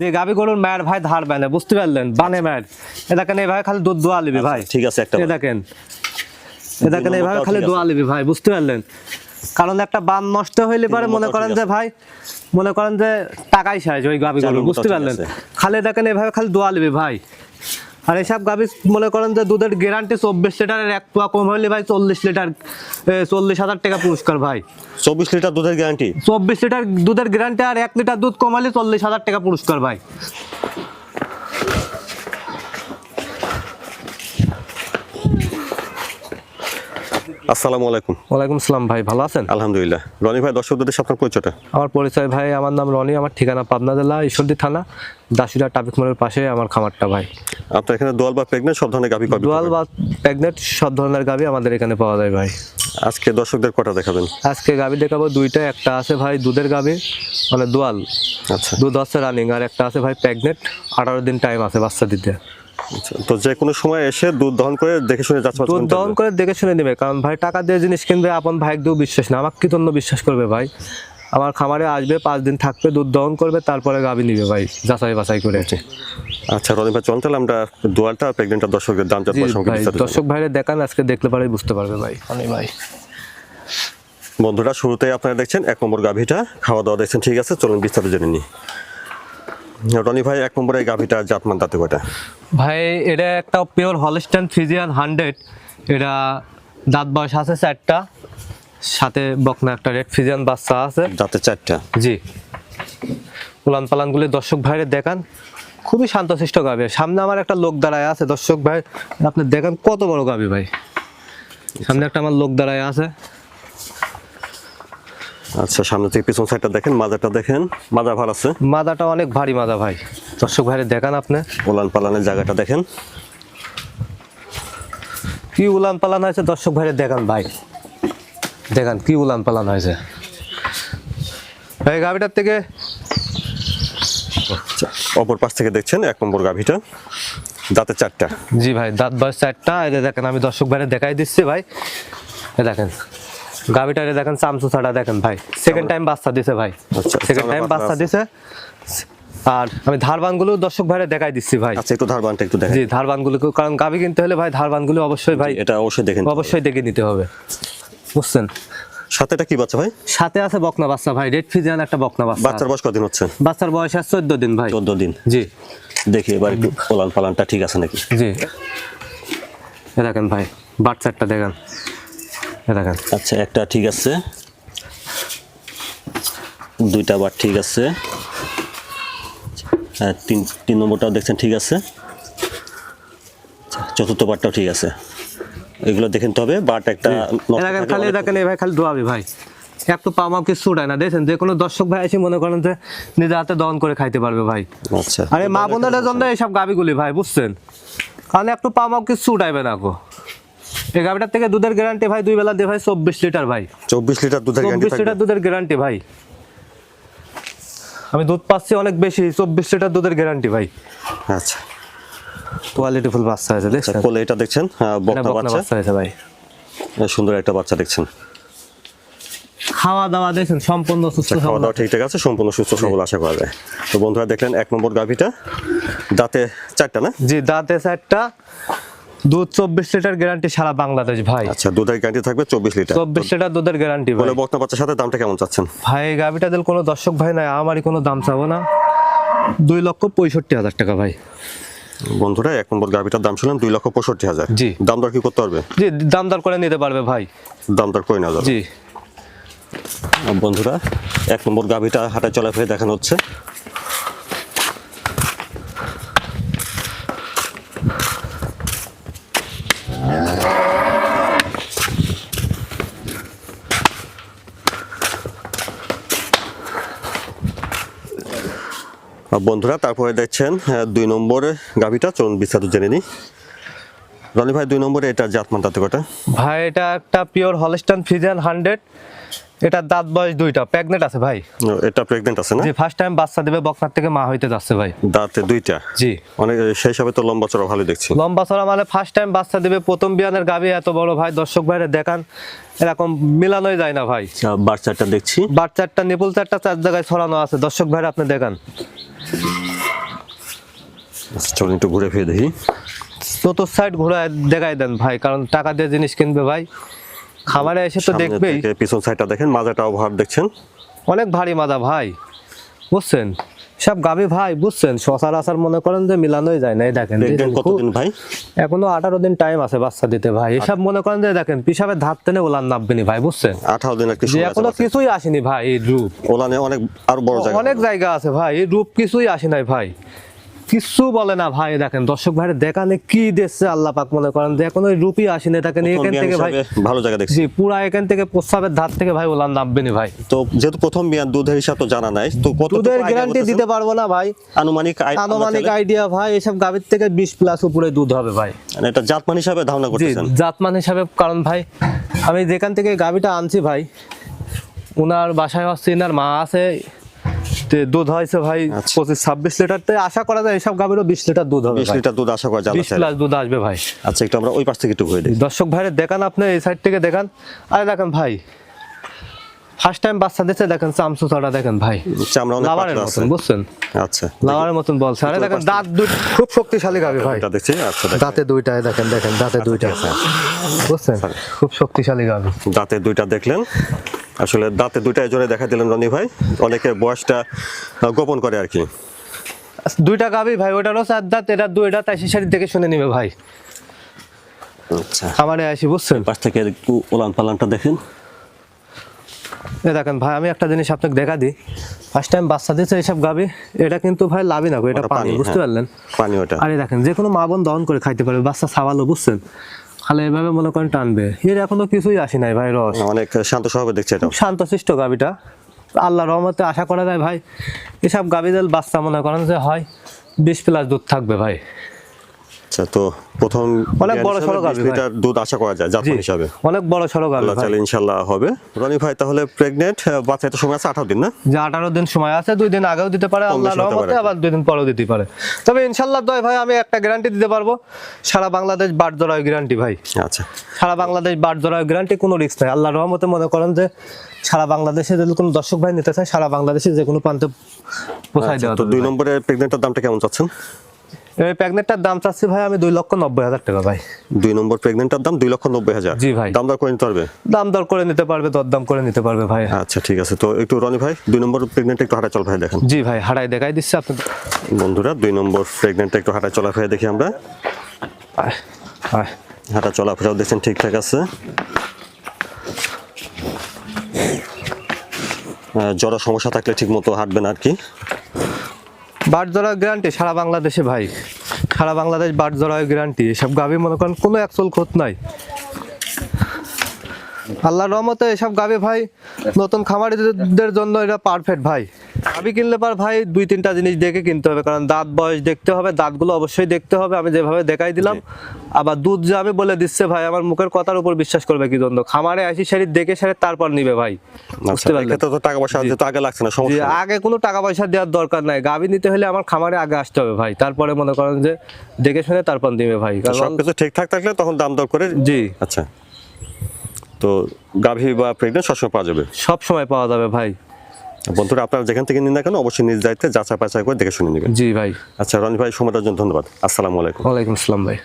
যে গাবি গরুর মায়ের ভাই ধার বানে বুঝতে পারলেন? বানে মায়ের। এ দেখেন এভাবে খালি দুধ দোয়া লিবি ভাই। ঠিক আছে একটা এ দেখেন এ দেখেন এভাবে খালি দোয়া লিবি ভাই বুঝতে পারলেন? কারণ একটা বান নষ্ট হইলে পরে মনে করেন যে ভাই মনে করেন যে টাকাই শেষ ওই গাবি গরু বুঝতে পারলেন। খালি দেখেন এভাবে খালি দোয়া লিবি ভাই। আর এসব গাবি মনে করেন যে দুধের গ্যারান্টি চব্বিশ লিটারের এক পোয়া কম হলে ভাই চল্লিশ লিটার চল্লিশ হাজার টাকা পুরস্কার ভাই। চব্বিশ লিটার দুধের গ্যারান্টি চব্বিশ লিটার দুধের গ্যারান্টি আর এক লিটার দুধ কমালে চল্লিশ হাজার টাকা পুরস্কার ভাই। আসসালামু আলাইকুম। ওয়ালাইকুম সালাম ভাই ভালো আছেন? আলহামদুলিল্লাহ। রনি ভাই দর্শকদের সাথে আপনার পরিচয়টা? আমার পরিচয় ভাই আমার নাম রনি আমার ঠিকানা পাবনা জেলা ঈশ্বরদী থানা দাসুরা ট্রাফিক মোড়ের পাশে আমার খামারটা ভাই। আপনার এখানে দোয়াল বা প্রেগনেন্ট সব ধরনের গাভি কবে ডুয়াল বা প্রেগনেন্ট সব ধরনের গাবি আমাদের এখানে পাওয়া যায় ভাই। আজকে দর্শকদের কটা দেখাবেন? আজকে গাবি দেখাবো দুইটা একটা আছে ভাই দুধের গাবি মানে দোয়াল। আচ্ছা। দুধ হচ্ছে রানিং আর একটা আছে ভাই প্রেগনেন্ট আঠারো দিন টাইম আছে বাচ্চা দিতে। তো যে কোনো সময় এসে দুধ দহন করে দেখে শুনে যাচ্ছে দুধ দহন করে দেখে শুনে নেবে কারণ ভাই টাকা দিয়ে জিনিস কিনবে আপন ভাই একদম বিশ্বাস না। আমাকে কি জন্য বিশ্বাস করবে ভাই? আমার খামারে আসবে পাঁচ দিন থাকবে দুধ দহন করবে তারপরে গাবি নিবে ভাই যাচাই বাছাই করে। আচ্ছা রনি ভাই চলতে আমরা দোয়ালটা প্রেগনেন্টটা দর্শকদের দাম ভাই দর্শক ভাইরে দেখান আজকে দেখলে পারে বুঝতে পারবে ভাই অনেক ভাই। বন্ধুরা শুরুতেই আপনারা দেখছেন এক নম্বর গাভিটা খাওয়া দাওয়া দেখছেন ঠিক আছে চলুন বিস্তারিত জেনে নিই। রনি ভাই এক নম্বরে গাভিটা জাতমান দাঁতে কয়টা? ভাই এটা একটা পিওর হলস্টাইন ফিজিয়ান হান্ড্রেড এটা দাঁত বয়স আছে চারটা সাথে বকনা একটা রেড ফিজিয়ান বাচ্চা আছে। দাঁতে চারটা? জি। উলান পালানগুলি দর্শক ভাইরে দেখান। খুবই শান্তশিষ্ট গাবে সামনে আমার একটা লোক দাঁড়ায় আছে। দর্শক ভাই আপনি দেখেন কত বড় গাবি ভাই। সামনে একটা আমার লোক দাঁড়ায় আছে। আচ্ছা সামনে থেকে পিছন সাইডটা দেখেন মাজাটা দেখেন। মাজা ভার আছে। মাদাটা অনেক ভারী মাদা ভাই। দর্শক ভাইরে দেখান আপনি। ওলান পালানের জায়গাটা দেখেন। কি উলান পালান হয়েছে? দর্শক ভাইরে দেখান ভাই। দেখান কি উলান পালান হয়েছে? ভাই গাবিটার থেকে আচ্ছা, অপর পাশ থেকে দেখছেন এক নম্বর গাভিটা। দাঁতে চারটা। জি ভাই দাঁত বয়স চারটা। এই দেখেন আমি দর্শক ভাইরে দেখাই দিচ্ছি ভাই। দেখেন গাবিটারে দেখেন চামচু ছাড়া দেখেন ভাই। সেকেন্ড টাইম বাচ্চা দিছে ভাই। আচ্ছা, সেকেন্ড টাইম বাচ্চা দিছে। আর আমি ধারবানগুলো দর্শক ভাইরে দেখাই দিচ্ছি ভাই। আচ্ছা একটু ধারবানটা একটু দেখেন জি ধারবানগুলো কারণ গাবি কিনতে হলে ভাই ধারবানগুলো অবশ্যই ভাই এটা অবশ্যই দেখেন অবশ্যই দেখে নিতে হবে। বুঝছেন? সাথে এটা কি বাচ্চা ভাই? সাথে আছে বকনা বাচ্চা ভাই রেড ফিজিয়ান একটা বকনা বাচ্চা। বাচ্চার বয়স কদিন হচ্ছে? বাচ্চার বয়স আছে চোদ্দ দিন ভাই। চোদ্দ দিন। জি। দেখি এবার একটু ওলান পালানটা ঠিক আছে নাকি? জি। দেখেন ভাই বাচ্চারটা দেখেন। দেখেন। আচ্ছা একটা ঠিক আছে। দুইটা বার ঠিক আছে। আর তিন তিন নম্বরটাও দেখছেন ঠিক আছে। চতুর্থ বারটাও ঠিক আছে। এগুলো দেখে নিতে হবে বাট একটা খালি দেখেন ভাই খালি দোয়াবি ভাই। এক তো পামাও কিছু উঠায় না দেখছেন? যে কোনো দর্শক ভাই এসে মনে করেন যে নিজে হাতে দহন করে খাইতে পারবে ভাই। আচ্ছা। আরে মা বোনদের জন্য এইসব গাবিগুলি ভাই বুঝছেন? কারণ একটু পামাও কিছু উঠাইবে না গো। এই গাবিটার থেকে দুধের গ্যারান্টি ভাই দুই বেলা দিয়ে ভাই চব্বিশ লিটার ভাই। চব্বিশ লিটার দুধের চব্বিশ লিটার দুধের গ্যারান্টি ভাই। আমি দুধ পাচ্ছি অনেক বেশি চব্বিশ লিটার দুধের গ্যারান্টি ভাই। আচ্ছা। কোয়ালিটি ফুল বাচ্চা আছে আচ্ছা দেখছেন? কোলে এটা দেখছেন? বকনা বাচ্চা। ভাই। সুন্দর একটা বাচ্চা দেখছেন। খাওয়া দাওয়া দেখছেন? সম্পূর্ণ সুস্থ খাওয়া সবল দাওয়া ঠিকঠাক আছে সম্পূর্ণ সুস্থ সবল আশা করা যায়। তো বন্ধুরা দেখলেন এক নম্বর গাভিটা। দাঁতে চারটা না? জি দাঁতে চারটা। দুধ চব্বিশ লিটার গ্যারান্টি সারা বাংলাদেশ ভাই। আচ্ছা দুধের গ্যারান্টি থাকবে চব্বিশ লিটার। চব্বিশ লিটার দুধের গ্যারান্টি বলে বকনা বাচ্চার সাথে দামটা কেমন চাচ্ছেন? ভাই গাভিটা দিল কোনো দর্শক ভাই নাই আমারই কোনো দাম চাবো না। দুই লক্ষ পঁয়ষট্টি হাজার টাকা ভাই। বন্ধুরা এক নম্বর গাভিটার দাম শুনলেন দুই লক্ষ পঁয়ষট্টি হাজার। জি। দাম দর কি করতে পারবে? জি দাম দর করে নিতে পারবে ভাই। দাম দর করে নেওয়া জি। বন্ধুরা এক নম্বর গাভিটা হাঁটা চলাফেরা দেখানো হচ্ছে। বন্ধুরা, তারপরে দেখছেন দুই নম্বরে গাভিটা। চলুন বিস্তারিত জেনে নিই। রনি ভাই, দুই নম্বরে এটা জাতমান তাতে কটা? ভাই, এটা একটা পিওর হলস্টান ফিজিয়ান হান্ড্রেড এটা দাঁত বয়স দুইটা প্রেগনেন্ট আছে ভাই। এটা প্রেগনেন্ট আছে না? যে ফার্স্ট টাইম বাচ্চা দেবে বকনার থেকে মা হইতে যাচ্ছে ভাই। দাঁতে দুইটা? জি। অনেক সেই হিসাবে তো লম্বা চড়া ভালো দেখছি। লম্বা চড়া মানে ফার্স্ট টাইম বাচ্চা দেবে প্রথম বিয়ানের গাবি এত বড় ভাই দর্শক ভাইরে দেখান এরকম মিলানোই যায় না ভাই। বাচ্চাটা দেখছি। বার চারটা নিপুল চারটা চার জায়গায় ছড়ানো আছে দর্শক ভাইরা আপনি দেখান। আচ্ছা, চলুন একটু ঘুরে ফিরে দেখি। চতুর সাইড ঘোরা দেখাই দেন ভাই কারণ টাকা দিয়ে জিনিস কিনবে ভাই। খামারে এসে তো দেখবেই। পিছন সাইডটা দেখেন মাজাটাও ভাব দেখছেন। অনেক ভারী মাদা ভাই বুঝছেন? সব গাবি ভাই বুঝছেন? সচরাচর মনে করেন যে মিলানোই যায় না এই দেখেন কতদিন ভাই? এখনও আঠারো দিন টাইম আছে বাচ্চা দিতে ভাই। এসব মনে করেন যে দেখেন পিসাবে ধার টেনে ওলান নামবেনি ভাই বুঝছেন? আঠারো দিন একটি এখনও কিছুই আসেনি ভাই এই রূপ। ওলানে অনেক আরও বড় জায়গা অনেক জায়গা আছে ভাই এই রূপ কিছুই আসে নাই ভাই। কিছু বলে না। ভাই দেখেন দর্শক ভাইয়ের দেখানে কি দেখছে আল্লাহ পাক মনে করেন? যে এখন ওই রূপই আসেনি দেখেন প্রথম এখান থেকে ভাই ভালো জায়গা দেখছি। পুরা এখান থেকে প্রস্তাবের ধার থেকে ভাই ওলান নামবেনি ভাই। তো যেহেতু প্রথম বিয়ান দুধের হিসাব তো জানা নাই তো কত দুধের গ্যারান্টি দিতে পারব না ভাই। আনুমানিক আনুমানিক আইডিয়া ভাই এসব গাভীর থেকে বিশ প্লাস উপরে দুধ হবে ভাই। মানে এটা জাতমান হিসাবে ধারণা জি করতেছেন। জাতমান হিসাবে কারণ ভাই আমি যেখান থেকে গাভীটা আনছি ভাই ওনার বাসায় হচ্ছে এনার মা আছে তে দুধ হয়েছে ভাই আচ্ছা। পঁচিশ ছাব্বিশ লিটার। তে আশা করা যায় এসব গাভীরও বিশ লিটার দুধ হবে বিশ লিটার দুধ আশা করা জানা বিশ প্লাস দুধ আসবে ভাই। আচ্ছা একটু আমরা ওই পাশ থেকে একটু ঘুরে দেখি। দর্শক ভাইরে দেখান আপনি এই সাইড থেকে দেখান। আরে দেখেন ভাই ফার্স্ট টাইম বাচ্চা দেখেন দেখেন ভাই। চামড়া অনেক লাভারের পাতলা আছে বুঝছেন? আচ্ছা। লাভারের মতন বলছে। আরে দেখেন দাঁত দুই খুব শক্তিশালী গাভী ভাই। এটা দেখছি আচ্ছা দেখেন। দাঁতে দেখেন দেখেন দাঁতে দুইটা। বুঝছেন? খুব শক্তিশালী দাঁতে দুইটা দেখলেন। আসলে দাঁতে দুইটা জোরে দেখা দিলেন রনি ভাই। অনেকে বয়সটা গোপন করে আর কি। দুইটা গাবি ভাই ওটারও চার দাঁত এটা দুইটা তাই সারি দেখে শুনে নিবে ভাই। আচ্ছা। খামারে আসি বুঝছেন? পাশ থেকে ওলান পালানটা দেখেন। এ দেখেন ভাই আমি একটা জিনিস আপনাকে দেখা দিই। ফার্স্ট টাইম বাচ্চা দিয়েছে এইসব গাবি এটা কিন্তু ভাই লাভই না এটা পানি বুঝতে হ্যাঁ। পারলেন? পানি ওটা। আরে দেখেন যে কোনো মা বোন দহন করে খাইতে পারবে বাচ্চা ছাওয়ালো বুঝছেন? খালে এভাবে মনে করেন টানবে। এর এখনও কিছুই আসে নাই ভাই রস। অনেক শান্ত স্বভাবে দেখছে এটা। শান্ত শান্তশিষ্ট গাবিটা আল্লাহ রহমতে আশা করা যায় ভাই এসব গাবিদের বাচ্চা মনে করেন যে হয় বিশ প্লাস দুধ থাকবে ভাই। আচ্ছা তো প্রথম অনেক বড় হিসাবে সড়ো 20 গাভী লিটার দুধ আশা করা যায় জাতমান হিসাবে। অনেক বড় সড়ো গাবি আল্লাহ ভাই। ইনশাল্লাহ হবে। রনি ভাই তাহলে বাচ্চা এটা সময় আছে? আঠারো দিন না? যে আঠারো দিন সময় আছে দুই দিন আগেও দিতে পারে রহমতে আবার দুই দিন পরেও দিতে পারে। তবে দয় ভাই আমি একটা গ্যারান্টি দিতে পারব সারা বাংলাদেশ বাট গ্যারান্টি ভাই। আচ্ছা। সারা বাংলাদেশ বাট জড়ায় গ্যারান্টি কোনো রিস্ক নাই। আল্লাহ রহমতে মনে করেন যে সারা বাংলাদেশে যদি কোনো দর্শক ভাই নিতে চায় সারা বাংলাদেশে যে কোনো প্রান্তে পোষায় আচ্ছা, দেওয়া তো দুই। নম্বরের দামটা কেমন চাচ্ছেন? এই প্যাগনেটটার দাম চাচ্ছি ভাই আমি দুই লক্ষ নব্বই হাজার টাকা ভাই। দুই নম্বর প্রেগনেন্টের দাম দুই লক্ষ নব্বই হাজার। জি ভাই। দাম দর করে নিতে পারবে? দাম দর করে নিতে পারবে দরদাম করে নিতে পারবে ভাই। আচ্ছা ঠিক আছে। তো একটু রনি ভাই দুই নম্বর প্রেগনেন্ট একটু হাঁটা চল ভাই দেখেন। জি ভাই হারাই দেখাই দিচ্ছে আপনি বন্ধুরা দুই নম্বর প্রেগনেন্ট একটু হাঁটা চলা ফেরা দেখি আমরা। হাঁটা চলাফেরাও দেখছেন ঠিকঠাক আছে। জ্বর সমস্যা থাকলে ঠিক মতো হাঁটবেন আর কি। বাট জড়ায় সারা বাংলাদেশে ভাই। সারা বাংলাদেশ বাট জড়ায় এসব গাভি মনে করেন কোনো একচল ক্ষত নাই। আল্লাহর রহমতে এসব গাভি ভাই, নতুন খামারিদের জন্য এটা পারফেক্ট ভাই। গাভি কিনলে পার ভাই দুই তিনটা জিনিস দেখে কিনতে হবে কারণ দাঁত বয়স দেখতে হবে দাঁতগুলো অবশ্যই দেখতে হবে আমি যেভাবে দেখাই দিলাম। আবার দুধ যে আমি বলে দিচ্ছে ভাই আমার মুখের কথার উপর বিশ্বাস করবে কি জন্য খামারে আসি সারি দেখে সারি তারপর নিবে ভাই। আচ্ছা বুঝতে পারলেন? তো টাকা পয়সা যেহেতু আগে লাগছে না সমস্যা আগে কোনো টাকা পয়সা দেওয়ার দরকার নাই। গাভি নিতে হলে আমার খামারে আগে আসতে হবে ভাই। তারপরে মনে করেন যে দেখে শুনে তারপর দিবে ভাই। কারণ সবকিছু ঠিকঠাক থাকলে তখন দাম দর করে জি। আচ্ছা। তো গাভী বা প্রেগনেন্ট সবসময় পাওয়া যাবে? সব সময় পাওয়া যাবে ভাই। বন্ধুরা আপনারা যেখান থেকে নিন না কেন অবশ্যই নিজ দায়িত্বে যাচাই পাচাই করে দেখে শুনে নেবেন। জি ভাই। আচ্ছা রনি ভাই সময়টার জন্য ধন্যবাদ। আসসালামু আলাইকুম। ওয়ালাইকুম আসসালাম ভাই।